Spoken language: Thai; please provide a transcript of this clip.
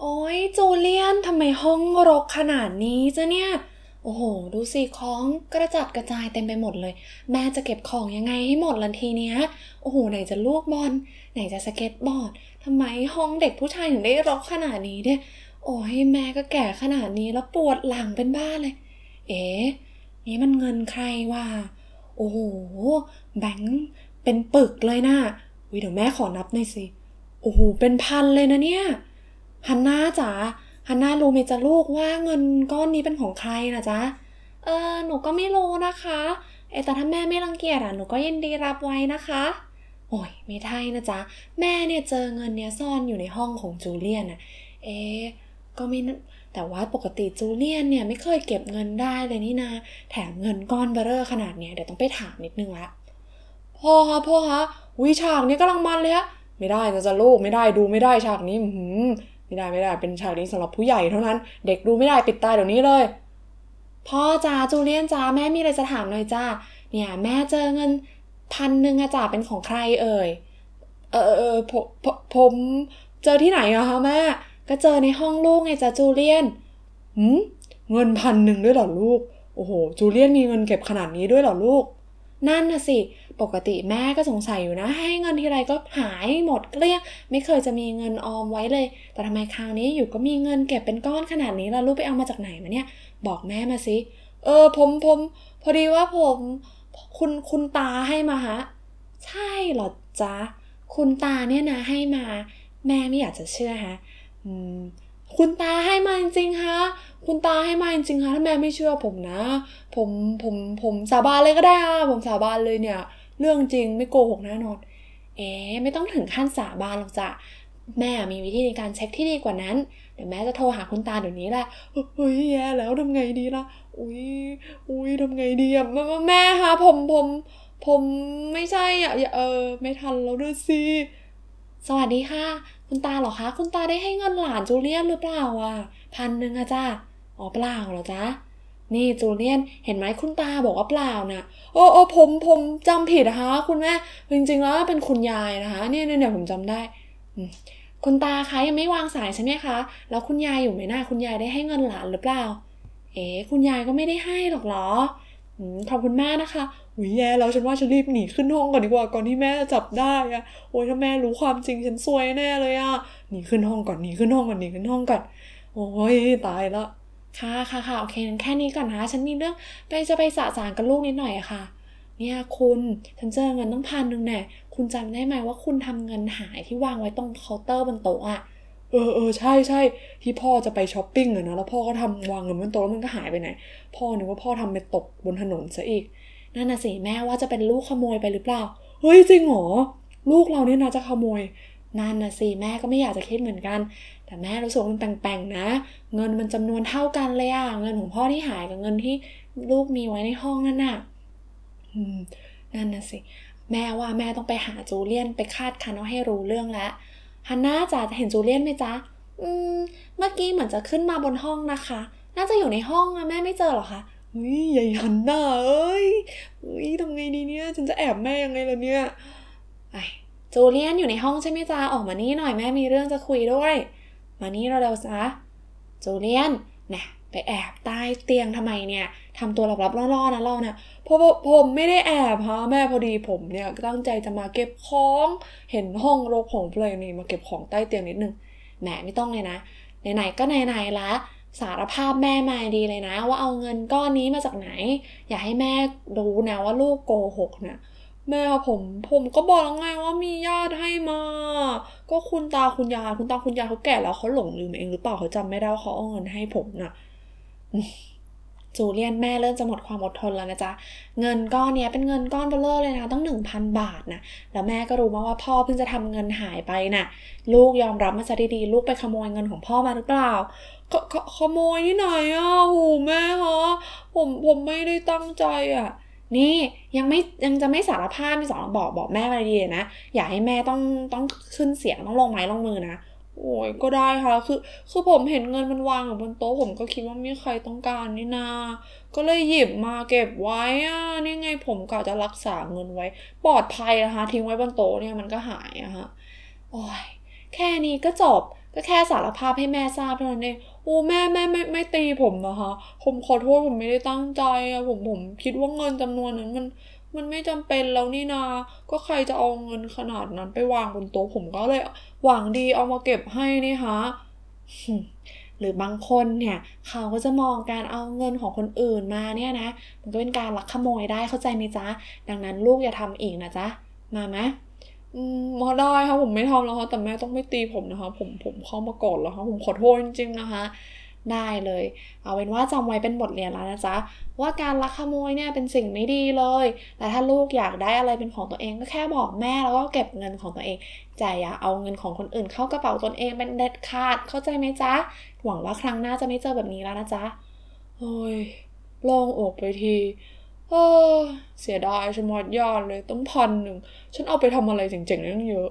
โอ้ยจูเลียนทำไมห้องรกขนาดนี้จ้ะเนี่ย โอ้โห ดูสิของกระจัดกระจายเต็มไปหมดเลย แม่จะเก็บของยังไงให้หมดลันทีเนี้ย โอ้โห ไหนจะลูกบอล ไหนจะสเก็ตบอร์ดทำไมห้องเด็กผู้ชายถึงได้รกขนาดนี้เนี่ย โอ้ยแม่ก็แก่ขนาดนี้แล้วปวดหลังเป็นบ้าเลย เอ๊ะนี่มันเงินใครวะโอ้โห แบงค์เป็นปึกเลยน่ะวิเดี๋ยวแม่ขอนับหน่อยสิ โอ้โห เป็นพันเลยนะเนี่ย ฮันน่าจ๋าฮันน่ารู้ไหมจ๊ะลูกว่าเงินก้อนนี้เป็นของใครนะจ๊ะ เออหนูก็ไม่รู้นะคะเอแต่ถ้าแม่ไม่รังเกียจอะหนูก็ยินดีรับไว้นะคะ โอ้ยไม่ใช่นะจ๊ะ แม่เนี่ยเจอเงินเนี้ยซ่อนอยู่ในห้องของจูเลียนอะ เอ๊ก็ไม่แต่ว่าปกติจูเลียนเนี่ยไม่เคยเก็บเงินได้เลยนี่นาแถมเงินก้อนเบอร์เรอร์ขนาดเนี้ยเดี๋ยวต้องไปถามนิดนึงละพ่อคะพ่อคะวิฉากนี้กำลังมันเลยฮะไม่ได้นะจ๊ะลูกไม่ได้ดูไม่ได้ฉากนี้หืม ไม่ได้ไม่ได้เป็นฉากนี้สำหรับผู้ใหญ่เท่านั้น เด็กดูไม่ได้ปิดตาเดี๋ยวนี้เลยพ่อจ้าจูเลียนจ้าแม่มีอะไรจะถามหน่อยจ้าเนี่ย แม่เจอเงินพันหนึ่งอะจ้าเป็นของใครเอ่ยเออเออผมผมเจอที่ไหนอะคะแม่ก็เจอในห้องลูกไงจ้าจูเลียนหืมเงินพันหนึ่งด้วยเหรอลูก โอ้โหจูเลียนมีเงินเก็บขนาดนี้ด้วยเหรอลูก นั่นน่ะสิ ปกติแม่ก็สงสัยอยู่นะ ให้เงินทีไรก็หายหมดเกลี้ยงไม่เคยจะมีเงินออมไว้เลย แต่ทำไมคราวนี้อยู่ก็มีเงินเก็บเป็นก้อนขนาดนี้ล่ะลูกไปเอามาจากไหนมาเนี่ย บอกแม่มาสิเออผมผมพอดีว่าผมคุณคุณตาให้มาฮะใช่หรอจ๊ะคุณตาเนี่ยนะให้มา แม่ไม่อยากจะเชื่อฮะอืมคุณตาให้มาจริงๆฮะ คุณตาให้มาจริงๆฮะถ้าแม่ไม่เชื่อผมนะ ผมผมผมสาบานเลยก็ได้ฮะผมสาบานเลยเนี่ย เรื่องจริงไม่โกหกแน่นอน เอ๊ไม่ต้องถึงขั้นสาบานหรอกจ้ะแม่มีวิธีในการเช็คที่ดีกว่านั้น เดี๋ยวแม่จะโทรหาคุณตาเดี๋ยวนี้แหละเฮ้ยแย่แล้วทำไงดีล่ะ อุ้ยอุ้ยทำไงดีอะแม่แม่คะผมผมผมไม่ใช่อะเออไม่ทันแล้วด้วยสิสวัสดีค่ะ คุณตาเหรอคะ คุณตาได้ให้เงินหลานจูเลียนหรือเปล่าอะพันหนึ่งอะจ้าอ๋อเปล่าเหรอจ๊ะ นี่จูเลียนเห็นไหมคุณตาบอกว่าเปล่านะโอ้โอ้ผมผมจำผิดนะคะคุณแม่จริงๆแล้วเป็นคุณยายนะคะเนี่ยเนี่ยผมจำได้คุณตาคะยังไม่วางสายใช่ไหมคะ แล้วคุณยายอยู่ไหมหน้าคุณยายได้ให้เงินหลานหรือเปล่า เอ๋คุณยายก็ไม่ได้ให้หรอกหรอขอบคุณแม่นะคะอุ้ยแย่แล้วฉันว่าฉันรีบหนีขึ้นห้องก่อนดีกว่าก่อนที่แม่จะจับได้อะโอ้ยถ้าแม่รู้ความจริงฉันซวยแน่เลยอะหนีขึ้นห้องก่อนหนีขึ้นห้องก่อนหนีขึ้นห้องก่อนโอ้ยตายละ ค่ะค่ะค่ะโอเคแค่นี้ก่อนนะ ฉันมีเรื่องไปจะไปสะสางกับลูกนิดหน่อยอะค่ะ เนี่ยคุณฉันเจอเงินต้องพันหนึ่งแน่คุณจำได้ไหมว่าคุณทำเงินหายที่วางไว้ตรงเคาน์เตอร์บนโต๊ะอะเออเออใช่ใช่ที่พ่อจะไปช้อปปิ้งอะนะแล้วพ่อก็ทำวางเงินบนโต๊ะแล้วมันก็หายไปไหน พ่อนึกว่าพ่อทำไปตกบนถนนซะอีกนั่นน่ะสิแม่ว่าจะเป็นลูกขโมยไปหรือเปล่าเฮ้ยจริงเหรอลูกเราเนี่ยนะจะขโมย นั่นน่ะสิแม่ก็ไม่อยากจะคิดเหมือนกัน แต่แม่รู้สึกมันแปลงๆนะ เงินมันจำนวนเท่ากันเลยอะเงินของพ่อที่หายกับเงินที่ลูกมีไว้ในห้องนั่นน่ะนั่นน่ะสิแม่ว่าแม่ต้องไปหาจูเลียนไปคาดคันเอาให้รู้เรื่องแล้วฮันน่าจ๋าจะเห็นจูเลียนไหมจ๊ะอืมเมื่อกี้เหมือนจะขึ้นมาบนห้องนะคะ น่าจะอยู่ในห้องอะแม่ไม่เจอหรอคะเฮ้ยใหญ่ฮันน่าเอ้ยเฮ้ยทำไงดีเนี่ย ฉันจะแอบแม่ยังไงล่ะเนี่ยไอ จูเลียนอยู่ในห้องใช่ไหมจ๊ะออกมานี่หน่อยแม่มีเรื่องจะคุยด้วย มานี่เราเร็วๆจ้ะจูเลียนเนี่ยไปแอบใต้เตียงทำไมเนี่ยทำตัวลับๆล่อๆนะเราเนี่ยเพราะผมไม่ได้แอบฮะแม่พอดีผมเนี่ยตั้งใจจะมาเก็บของ เห็นห้องรกของเพลงนี่มาเก็บของใต้เตียงนิดนึงแหมไม่ต้องเลยนะไหนๆก็ไหนๆละสารภาพแม่มาดีเลยนะ ว่าเอาเงินก้อนนี้มาจากไหน อย่าให้แม่รู้นะว่าลูกโกหกนะ แม่ผมผมก็บอกแล้วไงว่ามีญาติให้มา ก็คุณตาคุณยายคุณตาคุณยายเขาแก่แล้วเขาหลงลืมเองหรือเปล่าเขาจำไม่ได้เขาเอาเงินให้ผมนะ่ะจูเลียนแม่เริ่มจะหมดความอดทนแล้วนะจ๊ะ เงินก้อนเนี้ยเป็นเงินก้อนเบลอเลยนะต้องหนึ่งพันบาทนะ แล้วแม่ก็รู้มาว่าพ่อเพิ่งจะทำเงินหายไปนะ่ะ ลูกยอมรับมาซะดีๆ ลูกไปขโมยเงินของพ่อมาหรือเปล่า ขขโมยที่ไหนอะโหแม่ฮะผมผมไม่ได้ตั้งใจอะ นี่ยังไม่ยังจะไม่สารภาพไม่สอนบอกบอกแม่ไรดีนะ อย่าให้แม่ต้องต้องขึ้นเสียงต้องลงไม้ลงมือนะโอ้ยก็ได้ค่ะคือคือผมเห็นเงินมันวางอยู่บนโต๊ะผมก็คิดว่าม่ใครต้องการนี่นา ก็เลยหยิบมาเก็บไว้อะนี่ไงผมกะจะรักษาเงินไว้ ปลอดภัยนะคะทิ้งไว้บนโต๊ะเนี่ยมันก็หายอะฮะโอ้ยแค่นี้ก็จบ ก็แค่สารภาพให้แม่ทราบเท่านั้นเองโอ้แม่แม่ไม่ไม่ตีผมนะคะ ผมขอโทษผมไม่ได้ตั้งใจอะผมผมคิดว่าเงินจำนวนนั้นมันมันไม่จำเป็นแล้วนี่นา ก็ใครจะเอาเงินขนาดนั้นไปวางบนโต๊ะผมก็เลยหวังดีเอามาเก็บให้นี่ฮะหรือบางคนเนี่ยเขาก็จะมองการเอาเงินของคนอื่นมาเนี่ยนะ มันก็เป็นการลักขโมยได้เข้าใจไหมจ๊ะ ดังนั้นลูกอย่าทำอีกนะจ๊ะ มาไหม มมาได้ค่ะผมไม่ทำแล้วค่ะแต่แม่ต้องไม่ตีผมนะคะ ผมผมเข้ามาก่อนแล้วค่ะผมขอโทษจริงๆนะคะ ได้เลย เอาเป็นว่าจำไว้เป็นบทเรียนแล้วนะจ๊ะว่าการลักขโมยเนี่ยเป็นสิ่งไม่ดีเลย แต่ถ้าลูกอยากได้อะไรเป็นของตัวเองก็แค่บอกแม่แล้วก็เก็บเงินของตัวเองแต่อย่าเอาเงินของคนอื่นเข้ากระเป๋าตนเองเป็นเด็ดขาดเข้าใจไหมจ๊ะหวังว่าครั้งหน้าจะไม่เจอแบบนี้แล้วนะจ๊ะเฮ้ยโล่งอกไปที เสียดายฉันหมดยอดเลยต้องพันหนึ่ง ฉันเอาไปทำอะไรเจ๋งๆตั้งเยอะ